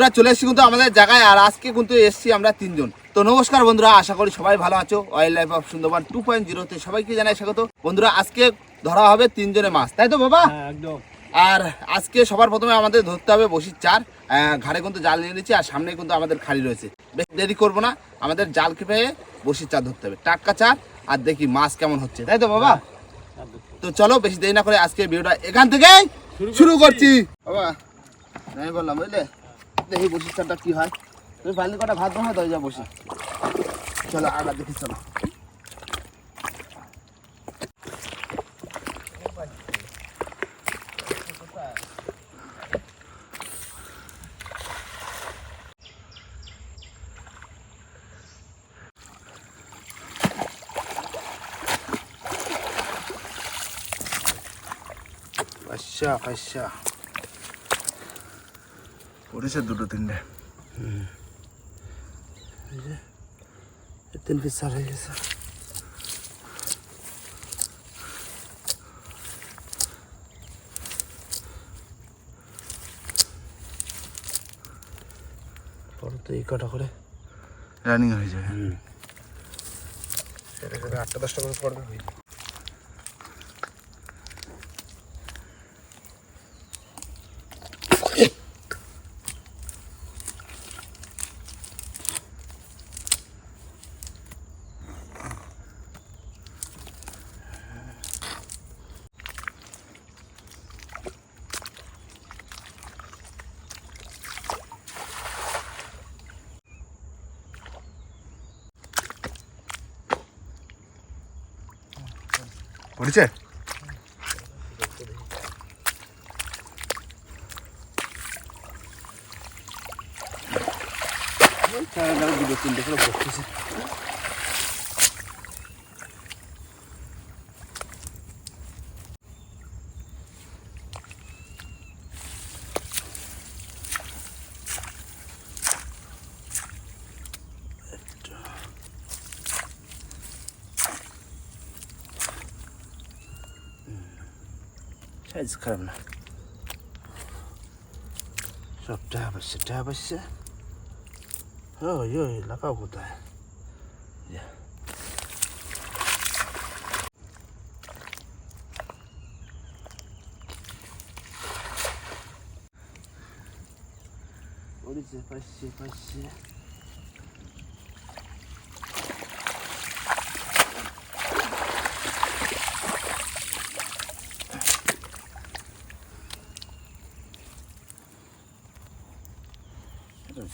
বন্ধুরা চলে এসেছি কিন্তু আমাদের জায়গায় আর আজকে কিন্তু এসেছি আমরা তিনজন। তো নমস্কার বন্ধুরা আশা করি সবাই ভালো আছো। Wild life of Sundarban two point জিরোতে সবাইকে জানাই স্বাগত। বন্ধুরা আজকে ধরা হবে তিনজনে মাছ তাই তো বাবা? হ্যাঁ একদম। আর আজকে সবার প্রথমে আমাদের ধরতে হবে বসির চার। ঘাড়ে কিন্তু জাল নিয়ে নিচ্ছি আর সামনে কিন্তু আমাদের খালি রয়েছে। বেশি দেরি করব না আমাদের জাল খেপে বসির চার ধরতে হবে। টাটকা চার আর দেখি মাছ কেমন হচ্ছে তাই তো বাবা? তো চলো বেশি দেরি না করে আজকে ভিডিওটা এখান থেকে শুরু করছি। বাবা আমি বললাম বুঝলে? দেখি বসির চারটা কি হয়। তুমি বালি কটা ভাত বানা যা বসে। চলো আবার দেখি চলো। আচ্ছা আচ্ছা। পড়েছে দুটো তিনটে তিন পিস চার হয়ে গেছে পরে তো এই কটা করে রানিং হয়ে যাবে আটটা দশটা করে পড়বে হয়ে Ez karamna. Sop dabasi, dabasi. Oh, yo, laka kuda. Ya. Oli, sepasi, sepasi.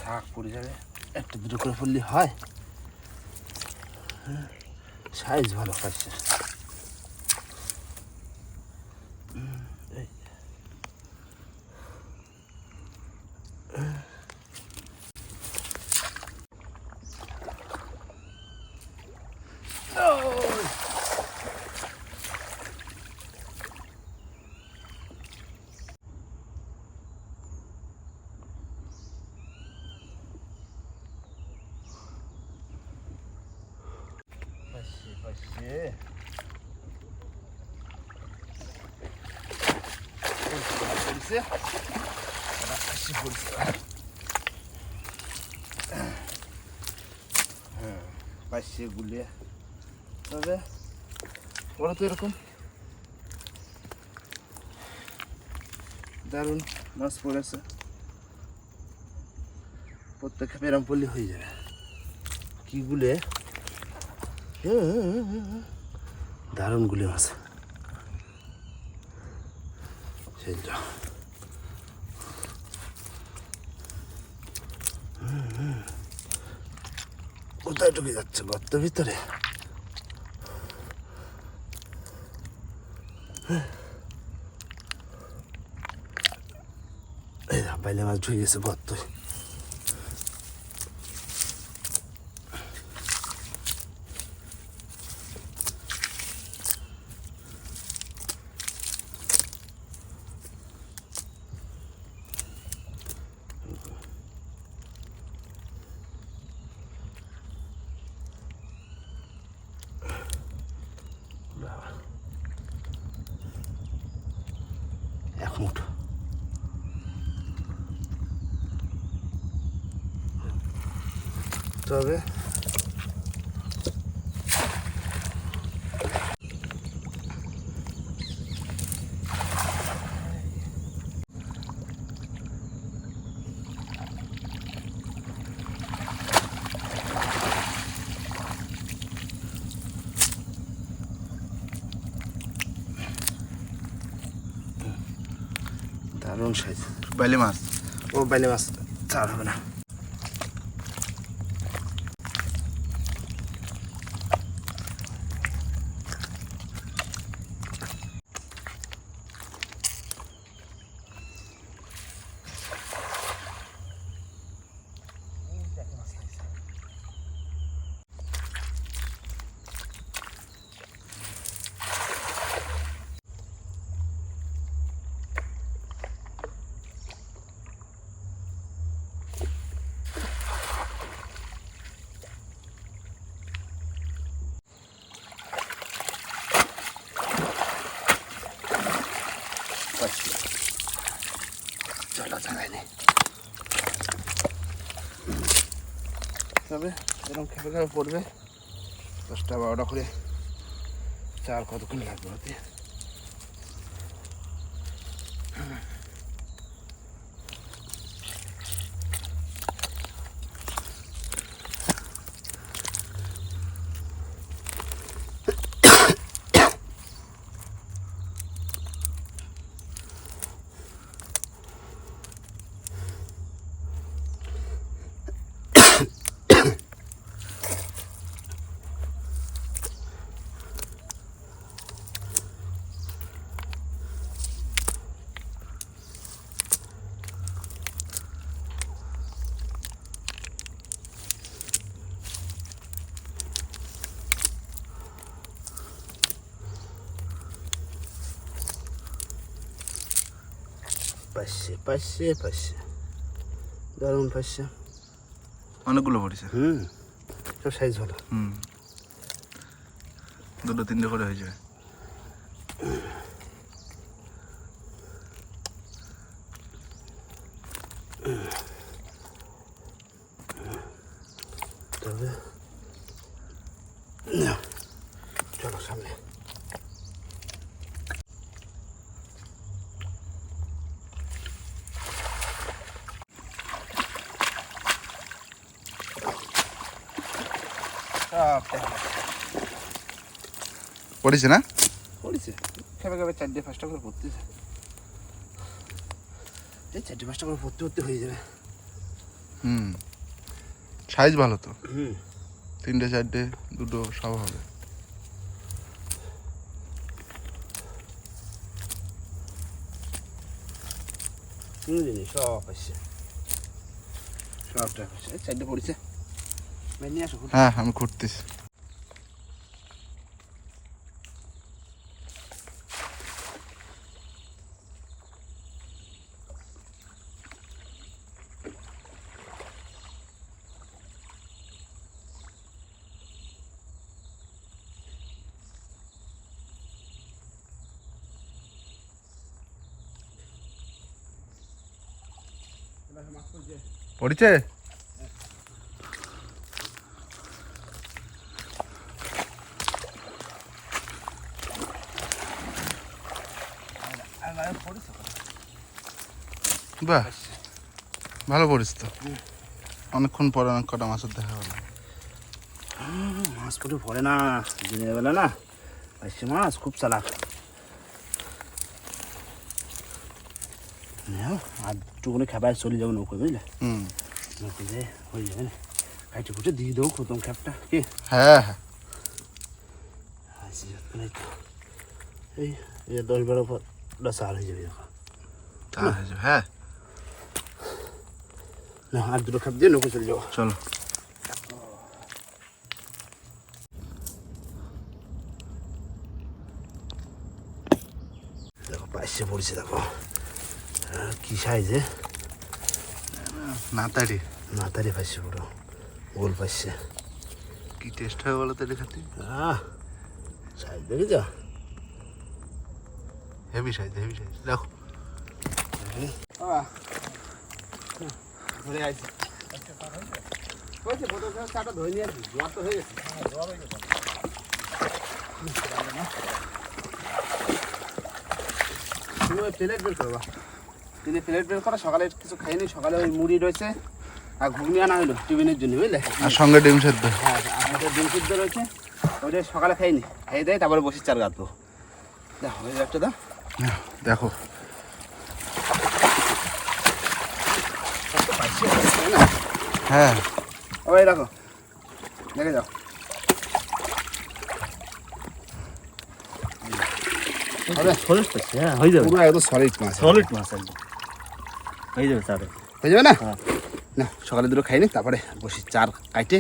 ঝাঁক পড়ে যাবে। একটা দুটো করে পড়লে হয়। সাইজ ভালো পাচ্ছে হুম, এই। পাচ্ছে পড়ছে পাচ্ছে পড়ছে হ্যাঁ পাচ্ছে গুলিয়ে তবে ওরা তো এরকম দারুণ মাছ পড়েছে প্রত্যেক খেপে এরম পড়লে হয়ে। যাবে কি গুলে দারুণ গুলি মাছ সেই। কোথায় ঢুকে যাচ্ছে গর্ত ভিতরে? এই যা, বাইলে মাছ ঢুকে গেছে গর্ত হবে। দারুণ সাইজ। বাইলে মাছ। ও বাইলে মাছ ছাড় হবে না পাচ্ছি চলো জানাই নেই তবে এরকম খেপে খেপে পড়বে। দশটা বারোটা করে চার কতক্ষণ লাগবে হতে পাশে পাশে পাশে। দারুণ পাশে। অনেকগুলো পড়েছে। হুম সব সাইজ ভালো। হুম। দুটো তিনটে করে হয়ে যায় তবে চলো সামনে। পড়েছে না? পড়েছে। খেপে খেপে চারটে পাঁচটা করে পড়তেছে এই চারটে পাঁচটা করে পড়তে পড়তে হয়ে যাবে। হুম। সাইজ ভালো তো। হুম। তিনটে চারটে দুটো সব হবে। তিন জিনিস সব আসছে। সবটা আসছে। চারটে পড়েছে। হ্যাঁ আমি করতেছি পড়েছে? ভালো পড়িস তো। অনেকক্ষণ পরে অনেক কটা মাছের দেখা হলো। মাছ পুরো পড়ে না, দিনের বেলা না। মাছ, খুব চালাক নাও, আর একটুখানি খেপায় চলে যাব নৌকো বুঝলে? হুম। নৌকো যে হয়ে যাবে না। কাইটে ফুটে দিয়ে দেবো প্রথম খেপটা কি? হ্যাঁ হ্যাঁ। এই এই এই দশ বারো পর দশ আর হয়ে যাবে যখন। তা হয়ে যাবে, হ্যাঁ। না আর দুটো খেপ দিয়ে নৌকো চলে যাব। চলো। দেখো পাইসে পড়ছে দেখো। কি সাইজে নাতারি। মাথারে পাইছে পুরো। গোল পাইছে। কি টেস্ট হবে বলো তো এটা খাতে? সাইজ দেখে যা হেভি সাইজ হেভি সাইজ দেখো ধরে আইছে চাটা ধরে নিয়ে আসি জোয়ার তো হয়ে গেছে। প্লেট বের করবা তিনি প্লেট বের করা সকালে কিছু খাইনি সকালে ওই মুড়ি রয়েছে আর ঘুগনি আনা হলো টিফিনের জন্য বুঝলে? আর সঙ্গে ডিম সেদ্ধ। হ্যাঁ আমাদের ডিম সেদ্ধ রয়েছে ওইটা সকালে খাইনি। খাইয়ে দেয় তারপরে বসে চার গাঁতবো। দেখো ওই একটা দাও। দেখো। না হ্যাঁ। ওই রাখো দেখে যাও। হবে সলিড পাচ্ছি হ্যাঁ হয়ে যাবে। পুরো একদম সলিড মাছ। সলিড মাছ একদম। হয়ে যাবে চারে হয়ে যাবে না? হ্যাঁ। না সকালে দুটো খাইনি তারপরে বসি চার কাইটে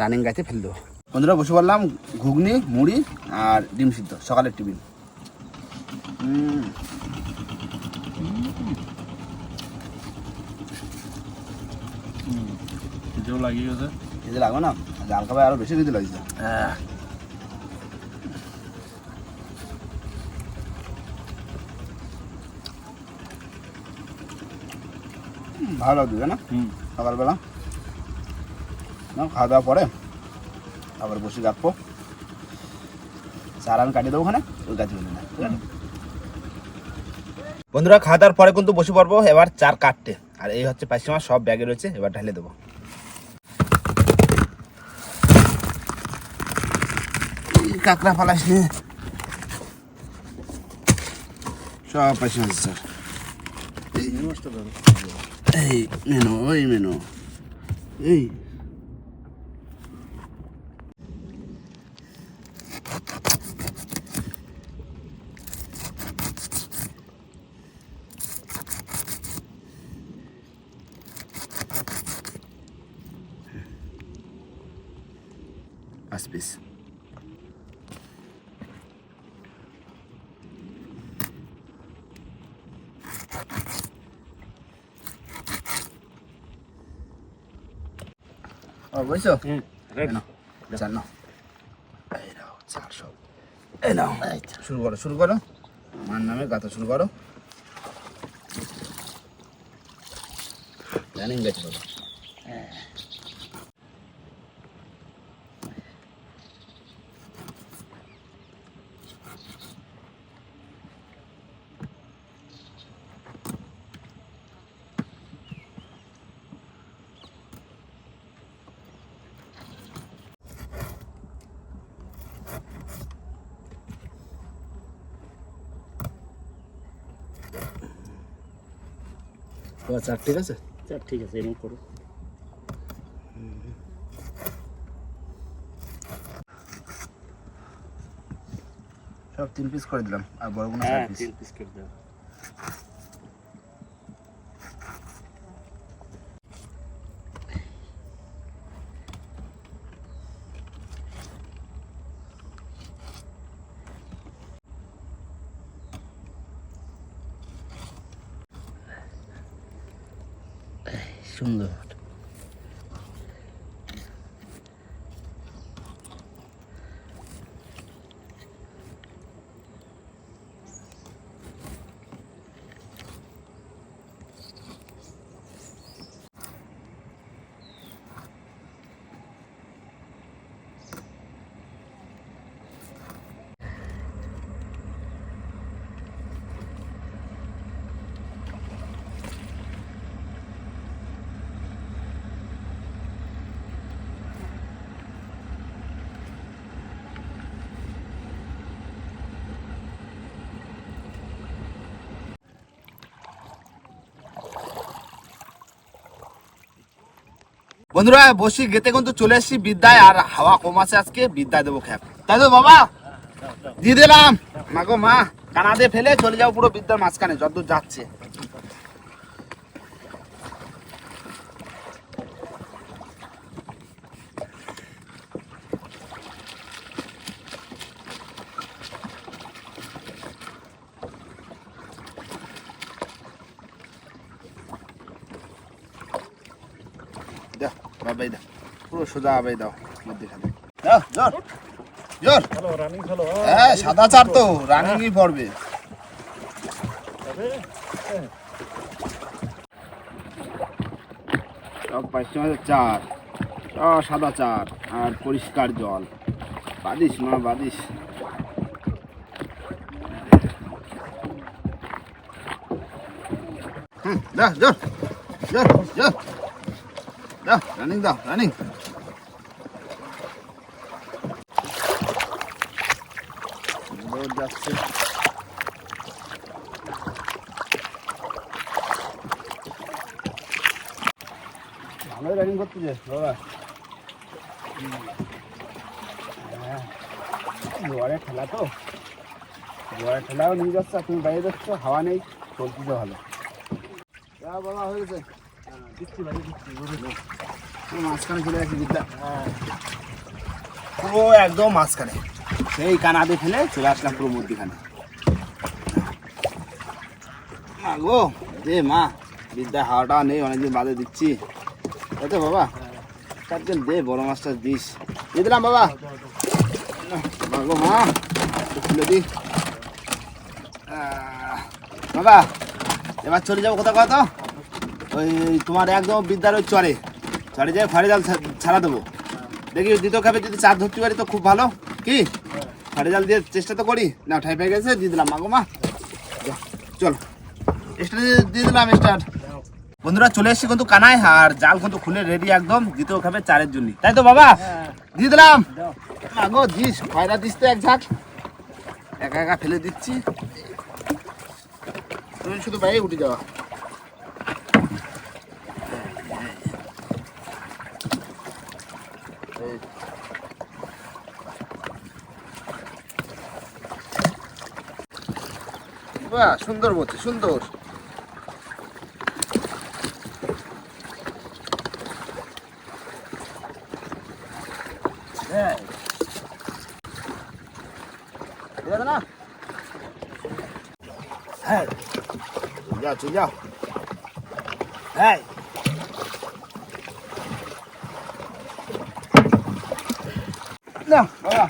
রানিং গাইতে ফেলে দেবো। বন্ধুরা বসে পড়লাম ঘুগনি মুড়ি আর ডিম সিদ্ধ সকালের টিফিন। হুম খিদেও লাগি গেছে। খেতে লাগবে না? জাল খাবার বেশি খেতে লাগছে। হ্যাঁ। ভালো লাগবে না সকালবেলা। খাওয়া দাওয়া পরে আবার বসে রাখব চার আমি কাটিয়ে দেবো ওখানে ওই গাছ বলে না ঠিক আছে? বন্ধুরা খাওয়া দাওয়ার পরে কিন্তু বসে পড়ব। এবার চার কাটতে। আর এই হচ্ছে পাঁচশো মাছ সব ব্যাগে রয়েছে। এবার ঢালে দেবো। এই কাঁকড়া ফালাস সব পাঁচশো মাছ স্যার। এই মেনু ওই মেনু এই পাঁচ পিস বুঝছ শুরু করো শুরু করো আমার নামে গাথা শুরু করো প্ল্যানিং গেছে তোমার চার ঠিক আছে? চার ঠিক আছে এরকম করো। সব তিন পিস করে দিলাম আর বড় চার পিস তিন পিস করে দেবো সুন্দর বন্ধুরা, বসি গেতে কিন্তু চলে এসেছি বিদ্যায়, আর হাওয়া কম আছে আজকে, বিদ্যায় দেবো খ্যাপ তাই তো বাবা? দিয়ে দিলাম। মাগো মা, কানা দিয়ে ফেলে চলে যাও পুরো বিদ্যার মাঝখানে, যতদূর যাচ্ছে। দাও। পুরো সোজা আবাই দাও মধ্যেখানে। দাও জোর জোর হ্যাঁ সাদা চার তো রানিংই পড়বে। সব পাঁচশো চার। সাদা চার আর পরিষ্কার জল। বাদিস মা বাদিস হুম দাও জোর জোর জোর দাও রানিং দাও রানিং যাচ্ছে। ভালোই রানিং করতেছে বাবা। হ্যাঁ। জোয়ারের ঠেলা তো। জোয়ারের ঠেলাও নিয়ে যাচ্ছে তুমি বাইরে যাচ্ছ, হাওয়া নেই চলতেছে ভালো। যা বাবা, হয়ে মাঝখানে চলে বিদ্যা পুরো একদম মাঝখানে। সেই কানাতে ফেলে চলে আসলাম পুরো মধ্যখানে। গো দে মা বিদ্যা হাওয়াটা নেই, অনেকদিন বাদে দিচ্ছি। তাই তো বাবা, চারজন দে, বড় মাছটা দিস। দিয়ে দিলাম বাবা। গো, মা খুলে দি বাবা, এবার চলে যাব কোথাও কথা ওই তোমার একদম বিদ্যার ওই চরে। চরে যাই ফাড়ে জাল ছাড়া দেবো। দেখি দ্বিতীয় খাবে যদি চার ধরতে পারি তো খুব ভালো। কি? ফাড়ে জাল দিয়ে চেষ্টা তো করি। না ঠাই পেয়ে গেছে দিয়ে দিলাম। মাগো মা। চলো। স্টার্ট দিয়ে দিলাম স্টার্ট বন্ধুরা চলে এসেছি কিন্তু কানায় আর জাল কিন্তু খুলে রেডি একদম দ্বিতীয় খাবে চারের জন্য তাই তো বাবা? দিয়ে দিলাম। মাগো দিস খয়রা দিস তো এক ঝাঁক। একা একা ফেলে দিচ্ছি। তুমি শুধু বাইরে উঠে যাওয়া বাহ সুন্দর বলছে সুন্দর। হ্যাঁ। ঠিক আছে না? হ্যাঁ। যাও চলে যাও। হ্যাঁ। না বাবা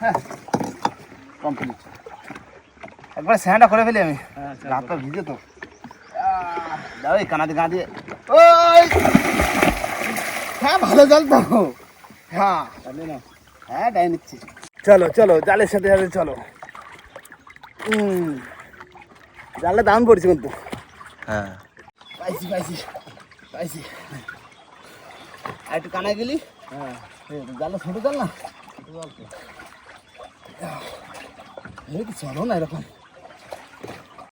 হ্যাঁ। কমপ্লিট একবার স্যান্ডটা করে ফেলি আমি। রাতটা ভিজে তো। দাও এই কানাতে কানা দিয়ে ওই! হ্যাঁ ভালো জল তো। হ্যাঁ। না। হ্যাঁ ডাই নিচ্ছি। চলো চলো জালের সাথে সাথে চলো। হুম। জালে দাম পড়ছে কিন্তু। হ্যাঁ। পাইছি পাইছি পাইছি। আর একটু কানায় গেলি? হ্যাঁ। জালে ছোটো জাল না এই তো চলো না এরকম